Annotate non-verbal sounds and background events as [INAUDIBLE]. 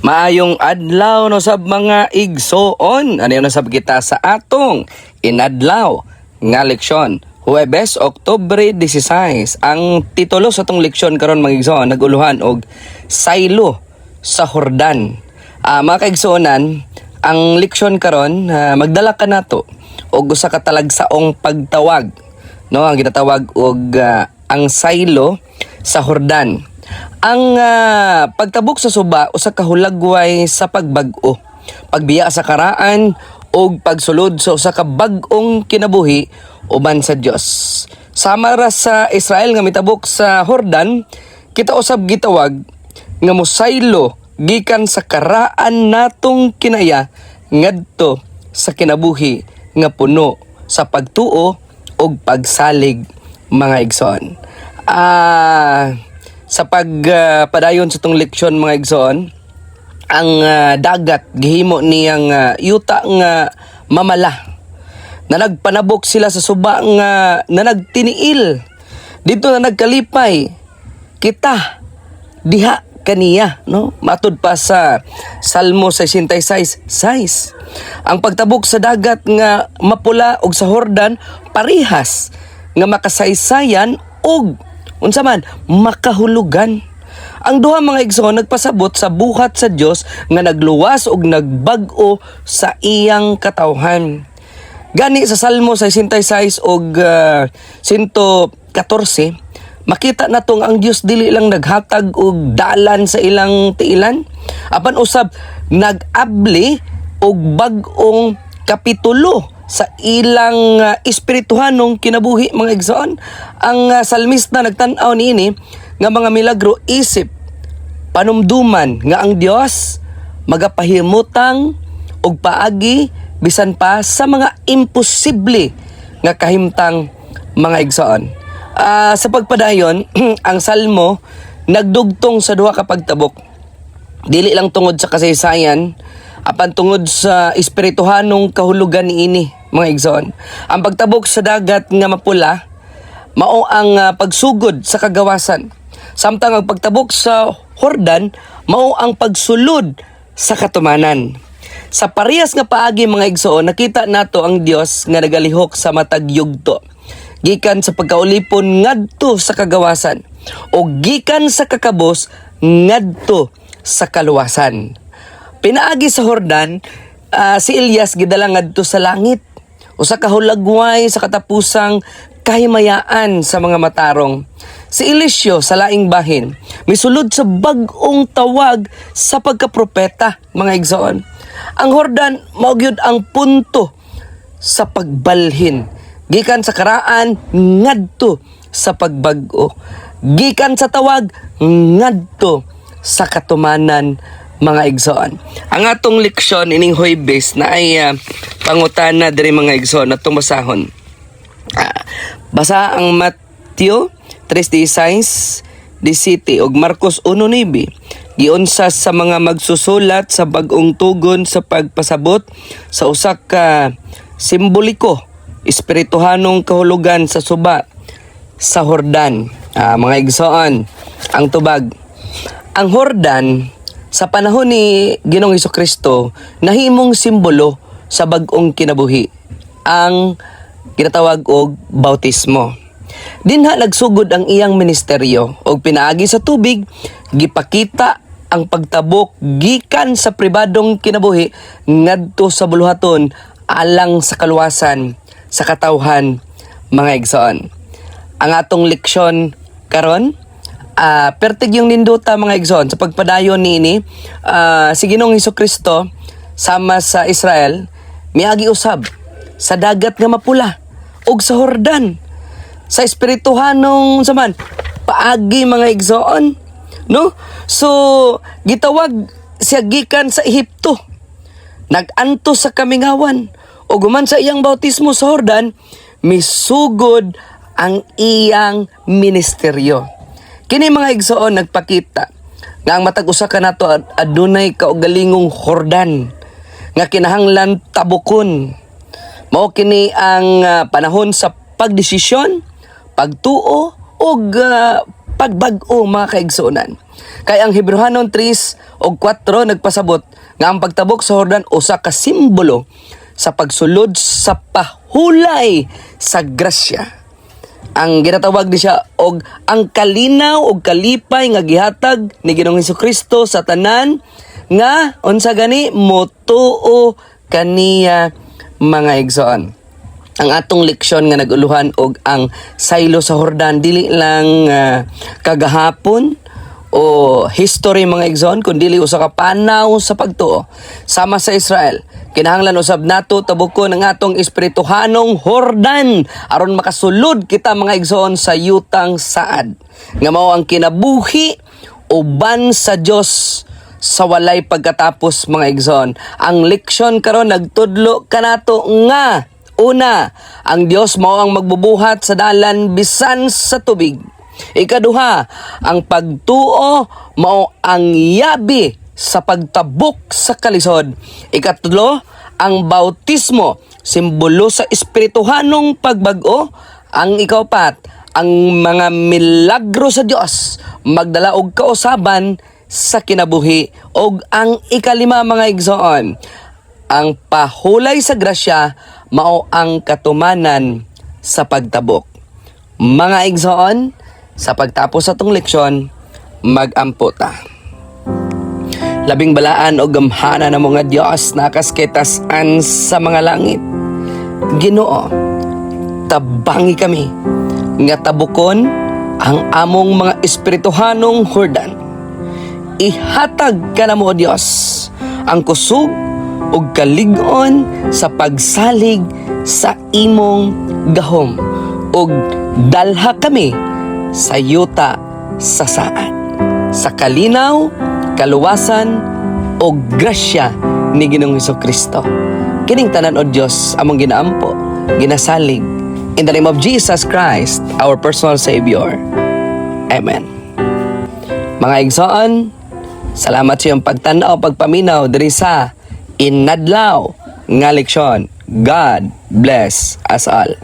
Maayong adlaw no sab mga igsoon. Ano yun nasab kita sa atong inadlaw nga leksyon. Huwebes, Oktubre 16. Ang titulo sa atong leksyon karon mga igsoon naguluhan og Saylo sa Hordan. Ah, mga kaigsoonan, ang leksyon karon ah, magdala ka nato og usa ka talagsaong pagtawag no ang ginatawag og ah, ang Saylo sa Hordan. Ang ah, pagtabok sa suba usa ka hulagway sa pagbag-o. Pagbiya sa karaan o pagsulod sa usa ka bag-ong kinabuhi uban sa Dios. Sama ra sa Israel nga mitabok sa Hordan, kita usab gitawag nga mosaylo gikan sa karaan natong kinaya ngadto sa kinabuhi nga puno sa pagtuo ug pagsalig mga igsoon. Ah, sa pagpadayon sa tong leksyon mga igsoon, ang ah, dagat gihimo niyang ah, yuta nga mamala. Na nagpanabok sila sa suba nga na nagtiniil. Dito na nagkalipay. Kita diha kaniya no? Matud pa sa Salmo 66 size ang pagtabok sa dagat nga mapula og sa Hordan parihas nga makasaysayan og unsa man makahulugan ang duha mga igsoon nagpasabot sa buhat sa Dios nga nagluwas og nagbag-o sa iyang katawhan. Gani sa Salmo 66 og uh, 114 makita natong ang Dios dili lang naghatag og dalan sa ilang tiilan apan usab nag-abli og bag-ong kapitulo sa ilang uh, espirituhanong kinabuhi mga igsoon ang uh, salmista nagtan-aw niini nga mga milagro isip panumduman nga ang Dios magapahimutang og paagi bisan pa sa mga imposible nga kahimtang mga igsoon. Ah, sa pagpadayon, [CLEARS THROAT] ang salmo nagdugtong sa duha ka pagtabok. Dili lang tungod sa kasaysayan, apan tungod sa espirituhanong kahulugan niini mga igsoon. Ang pagtabok sa dagat nga mapula mao ang ah, pagsugod sa kagawasan. Samtang ang pagtabok sa Hordan mao ang pagsulod sa katumanan. Sa parehas nga paagi mga igsoon, nakita nato ang Dios nga nagalihok sa matag yugto. Gikan sa pagkaulipon ngadto sa kagawasan o gikan sa kakabos ngadto sa kaluwasan. Pinaagi sa Hordan, ah, si Elias gidala ngadto sa langit. Usa ka hulagway sa katapusang kahimayaan sa mga matarong. Si Eliseo sa laing bahin, misulod sa bag-ong tawag sa pagkapropeta, mga igsoon. Ang Hordan, maugyod ang punto sa pagbalhin. Gikan sa karaan, ngadto sa pagbag-o. Gikan sa tawag, ngadto sa katumanan mga igsoon. Ang atong leksyon ining Huwebes na ay ah, pangutana diri mga igsoon atong basahon. Ah, basa ang Mateo 3:16 17 ug Marcos 1:9 giunsa sa mga magsusulat sa bag-ong tugon sa pagpasabot sa usa ka simboliko espirituhanong kahulugan sa suba sa Hordan. Ah, mga igsoon, ang tubag. Ang Hordan sa panahon ni Ginoong Hesus Kristo nahimong simbolo sa bag-ong kinabuhi. Ang ginatawag og bautismo. Dinha nagsugod ang iyang ministeryo og pinaagi sa tubig gipakita ang pagtabok gikan sa pribadong kinabuhi ngadto sa buluhaton alang sa kaluwasan sa katawhan mga igsoon. Ang atong leksyon karon ah pertig yung ninduta mga igsoon sa pagpadayon niini ah, si Ginoong Hesus Kristo sama sa Israel miagi usab sa dagat nga mapula ug sa Hordan. Sa espirituhanong saman paagi mga igsoon no? So gitawag siya gikan sa Ehipto. Naganto sa kamingawan. O guman sa iyang bautismo sa Hordan misugod ang iyang ministeryo kini mga igsoon nagpakita nga ang matag usa ka nato ad- adunay kaugalingong Hordan nga kinahanglan tabukon mao kini ang ah, panahon sa pagdesisyon, pagtuo ug ah, pagbag-o mga kaigsunan. Kay ang Hebrehanon 3 o 4 nagpasabot nga ang pagtabok sa Hordan usa ka simbolo sa pagsulod sa pahulay sa grasya ang ginatawag di siya og ang kalinaw og kalipay nga gihatag ni Ginoong Hesus sa tanan nga unsa gani motuo kaniya mga igsoon ang atong leksyon nga naguluhan og ang saylo sa Hordan dili lang ah, kagahapon o history mga igsoon kundi usa ka panaw sa pagtuo. Sama sa Israel kinahanglan usab nato tabukon ang atong espirituhanong Hordan. Aron makasulod kita mga igsoon sa yutang saad. Nga mao ang kinabuhi uban sa Dios sa walay pagkatapos mga igsoon ang leksyon karon nagtudlo kanato nga una ang Dios mao ang magbubuhat sa dalan bisan sa tubig Ikaduha, ang pagtuo mao ang yabi sa pagtabok sa kalisod. Ikatlo, ang bautismo, simbolo sa espirituhanong pagbago. Ang ikaupat, ang mga milagro sa Dios magdala og kausaban sa kinabuhi og ang ikalima mga igsoon ang pahulay sa grasya mao ang katumanan sa pagtabok mga igsoon, sa pagtapos sa tong leksyon, mag-ampo ta. Labing balaan o gamhana ng mga Diyos na kasketasan sa mga langit. Ginoo, tabangi kami nga tabukon ang among mga espirituhanong Hordan. Ihatag ka na mo, O Diyos, ang kusog ug kalig-on sa pagsalig sa imong gahom ug dalha kami sa yuta sa saad sa kalinaw, kaluwasan o grasya ni Ginoong Hesus Kristo. Kining tanan o Dios among ginaampo, ginasalig in the name of Jesus Christ, our personal Savior. Amen. Mga igsoon, salamat sa iyong pagtanaw, pagpaminaw diri sa Inadlaw nga leksyon. God bless us all.